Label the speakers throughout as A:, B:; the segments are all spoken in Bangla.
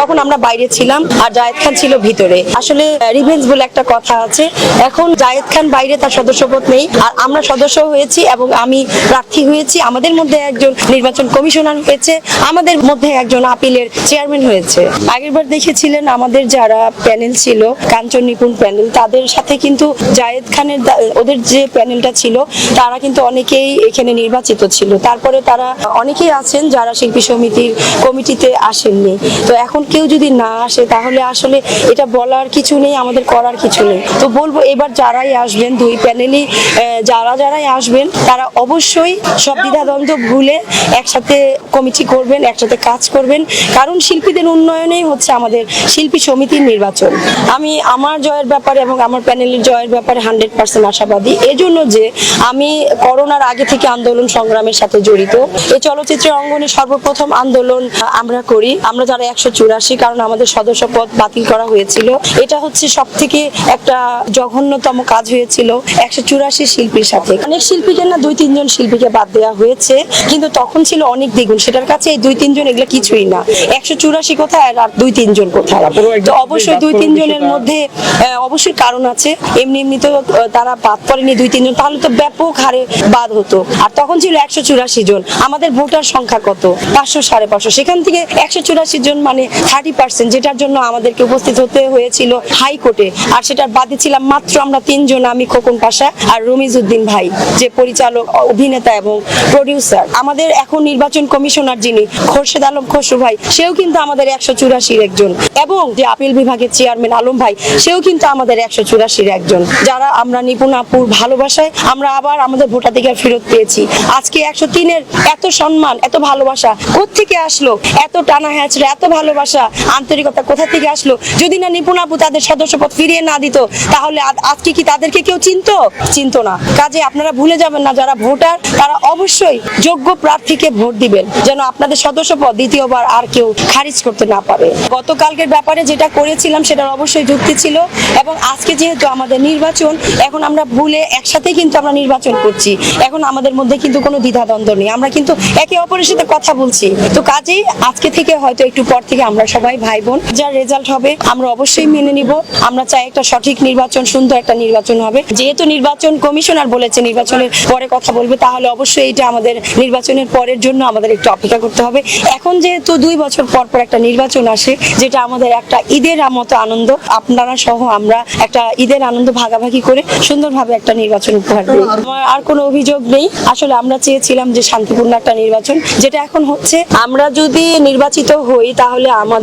A: তখন আমরা বাইরে ছিলাম আর জায়েদ খান ছিল ভিতরে। আসলে রিভেঞ্জ বলে একটা কথা আছে। এখন জায়েদ খান বাইরে, তার সদস্যপদ নেই। আর আমরা সদস্য হয়েছি এবং আমি প্রার্থী হয়েছি। আমাদের মধ্যে একজন নির্বাচন কমিশনার হয়েছে। আমাদের মধ্যে একজন আপিলের চেয়ারম্যান হয়েছে। আগেরবার দেখেছিলেন আমাদের যারা প্যানেল ছিল, কাঞ্চন নিপুণ প্যানেল তাদের সাথে কিন্তু জায়েদ খানের ওদের যে প্যানেলটা ছিল, তারা কিন্তু অনেকেই এখানে নির্বাচিত ছিল। তারপরে তারা অনেকেই আছেন যারা শিল্পী সমিতির কমিটিতে আসেননি। তো এখন কেউ যদি না আসে, তাহলে আসলে এটা বলার কিছু নেই, আমাদের করার কিছু নেই। তো বলব, এবার যারাই আসবেন দুই প্যানেলই যারা যারাই আসবেন, তারা অবশ্যই সব দ্বিধাদ্বন্দ্ব ভুলে একসাথে কমিটি করবেন, একসাথে কাজ করবেন। কারণ শিল্পীদের উন্নয়নেই হচ্ছে আমাদের শিল্পী সমিতির নির্বাচন। আমি আমার জয়ের ব্যাপারে এবং আমার প্যানেলের জয়ের ব্যাপারে হান্ড্রেড পার্সেন্ট আশাবাদী। এজন্য যে আমি করোনার আগে থেকে আন্দোলন সংগ্রামের সাথে জড়িত। এই চলচ্চিত্রের অঙ্গনে সর্বপ্রথম আন্দোলন আমরা করি। আমরা যারা একশো চুরাশি কারণ আমাদের সদস্য পদ বাতিল করা হয়েছিল। এটা হচ্ছে সব থেকে একটা জঘন্যতম কাজ হয়েছিল একশো চুরাশি শিল্পীর সাথে। অনেক শিল্পীকে না দুই তিনজন শিল্পীকে বাদ দেওয়া হয়েছে কিন্তু তখন ছিল অনেক দ্বিগুণ। সেটার কাছে এই দুই তিনজন এগুলো কিছুই না। একশো চুরাশি কোথায় আর দুই তিনজন কোথায়? তো অবশ্যই দুই তিনজনের মধ্যে অবশ্যই কারণ আছে। এমনি এমনি তো তারা বাদ পড়েনি দুই তিনজন। তাহলে তো ব্যাপক হারে বাদ হতো। আর তখন ছিল একশো চুরাশি জন। আমাদের ভোটার সংখ্যা কত? পাঁচশো সাড়ে পাঁচশো। সেখান থেকে একশো চুরাশি জন মানে থার্টি পার্সেন্ট যেটার জন্য আমাদেরকে উপস্থিত হতে হয়েছিল হাইকোর্টে। আর সেটার বাদে ছিলাম মাত্র আমরা তিনজন, আমি খোকন পাশা আর রমিজ উদ্দিন ভাই, যে পরিচালক, অভিনেতা এবং প্রডিউসার আমাদের এখন নির্বাচন কমিশনার যিনি, খোরশেদ আলম খসরু ভাই, সেও কিন্তু আমাদের একশো চুরাশির একজন। এবং যে আপিল বিভাগের চেয়ারম্যান আলম ভাই, সেও কিন্তু আমাদের একশো চুরাশির একজন। যারা আমরা নিপুণ আপুর ভালোবাসায়, আমরা আবার আমাদের ভোটাধিকার ফেরত পেয়েছি। আজকে একশো তিনের এত সম্মান, এত ভালোবাসা থেকে আসলো? এত টানা হ্যাচড়ে, এত ভালোবাসা আন্তরিকতা কোথা থেকে আসলো? যদি না নিপুণ আপু তাদের সদস্যপদ ফিরিয়ে না দিত, তাহলে আজকে কি তাদেরকে কেউ চিনতো? চিনতো না। কাজে আপনারা ভুলে যাবেন না, যারা ভোটার, তারা অবশ্যই যোগ্য প্রার্থীকে ভোট দিবেন, যেন আপনাদের সদস্যপদ দ্বিতীয়বার আর কেউ খারিজ করতে না পারে। গতকালকের ব্যাপারে যেটা করেছিলাম, সেটার অবশ্যই যুক্তি ছিল, এবং আজকে যেহেতু আমাদের নির্বাচন, এখন আমরা ভুলে একসাথে কিন্তু আমরা নির্বাচন করছি। এখন আমাদের মধ্যে কিন্তু কোনো দ্বিধাদ্বন্দ্ব নেই। আমরা কিন্তু একে অপরের সাথে কথা বলছি। তো কাজেই আজকে থেকে হয়তো একটু পর থেকে আমরা সবাই ভাই বোন যার রেজাল্ট হবে, আমরা অবশ্যই মেনে নিব। আমরা চাই একটা সঠিক নির্বাচন, সুন্দর একটা নির্বাচন হবে। যেহেতু নির্বাচন কমিশনার বলেছে, নির্বাচনের পরে কথা বলবে, তাহলে অবশ্যই এটা আমাদের নির্বাচনের পরের জন্য আমাদের একটু অপেক্ষা করতে হবে। এখন যেহেতু দুই বছর পর পর একটা নির্বাচন আসে, যেটা আমাদের একটা ঈদের মতো আনন্দ, আপনারা সহ আমরা একটা ঈদের আনন্দ ভাগাভাগি করে সুন্দরভাবে একটা নির্বাচন উপহার দিই। আমার আর কোনো অভিযোগ নেই। আসলে আমরা চেয়েছিলাম যে শান্তিপূর্ণ একটা নির্বাচন, যেটা এখন হচ্ছে। আমরা যদি নির্বাচিত হই, তাহলে আমাদের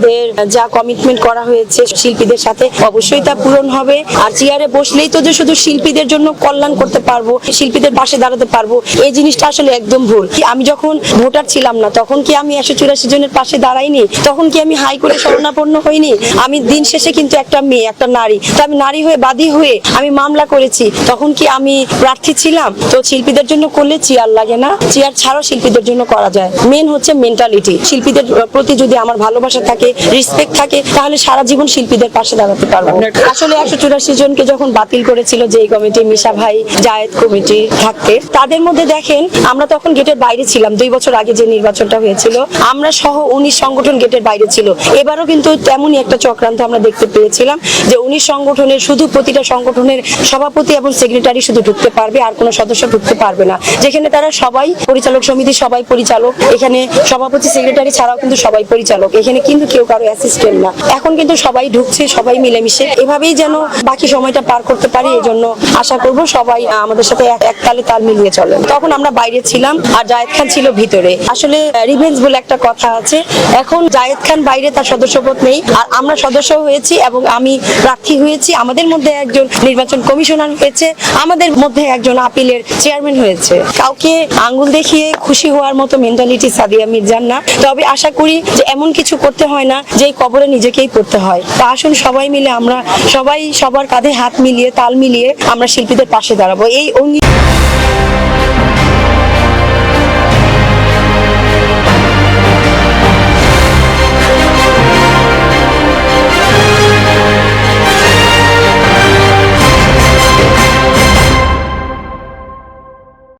A: যা কমিটমেন্ট করা হয়েছে শিল্পীদের সাথে অবশ্যই তা পূরণ হবে। আর চেয়ারে বসলেই তো যে শুধু শিল্পীদের জন্য কল্যাণ করতে পারব, শিল্পীদের পাশে দাঁড়াতে পারব, এই জিনিসটা আসলে একদম ভুল। আমি যখন ভোটার ছিলাম না, তখন কি আমি একশো চুরাশি জনের পাশে দাঁড়াইনি? তখন কি আমি হাই করে শরণাপন্ন হইনি? আমি দিন শেষে কিন্তু একটা মেয়ে, একটা নারী। তো আমি নারী হয়ে বাদী হয়ে আমি মামলা করেছি। তখন কি আমি প্রার্থী ছিলাম? তো শিল্পীদের জন্য করলে চেয়ার লাগে না? চেয়ার ছাড়াও শিল্পীদের জন্য করা যায়। মেন হচ্ছে মেন্টালিটি শিল্পীদের প্রতি যদি আমার ভালোবাসা থাকে রেসপেক্ট থাকে, তাহলে সারা জীবন শিল্পীদের পাশে দাঁড়াতে পারব। আসলে একশো চুরাশি জনকে যখন বাতিল করেছিল যে কমিটি, মিশা ভাই, জায়েদ কমিটি থাকতে, তাদের মধ্যে দেখেন, আমরা তখন গেটের বাইরে ছিলাম, দুই বছর আগে যে নির্বাচনটা হয়েছিল, আমরা সহ উনিশ সংগঠন গেটের বাইরে ছিল। এবারও কিন্তু তেমনই একটা চক্রান্ত আমরা দেখতে পেয়েছিলাম, যে উনিশ সংগঠনের শুধু প্রতিটা সংগঠনের সভাপতি এবং সেক্রেটারি শুধু ঢুকতে পারবে, আর কোনো সদস্য ঢুকতে পারবে না। যেখানে তারা সবাই পরিচালক সমিতি সবাই পরিচালক, এখানে সভাপতি সেক্রেটারি ছাড়াও কিন্তু সবাই পরিচালক। এখানে কিন্তু কেউ কারও অ্যাসিস্ট্যান্ট না। এখন কিন্তু সবাই ঢুকছে, সবাই মিলেমিশে। এভাবেই যেন বাকি সময়টা পার করতে পারি এই জন্য আশা করব সবাই আমাদের সাথে এক- একতালে তাল মিলিয়ে চলেন। তখন আমরা বাইরে ছিলাম আর জায়েদ খান ছিল ভিতরে। আসলে রিভেঞ্জ বলে একটা কথা আছে। এখন জায়েদ খান বাইরে, তার সদস্যপদ নেই। আর আমরা সদস্য হয়েছি এবং আমি প্রার্থী হয়েছি। আমাদের মধ্যে একজন নির্বাচন কমিশনার হয়েছে। আমাদের মধ্যে একজন আপিলের চেয়ারম্যান হয়েছে। কাউকে আঙ্গুল দেখিয়ে খুশি হওয়ার মতো মেন্টালিটি সাদিয়া মির্জার না। তবে আশা করি যে এমন কিছু করতে হয় না যে কবরে নিজেকেই পড়তে হয়। তা আসুন সবাই মিলে আমরা সবাই সবার কাঁধে হাত মিলিয়ে তাল মিলিয়ে আমরা শিল্পীদের পাশে দাঁড়াবো। এই অঙ্গী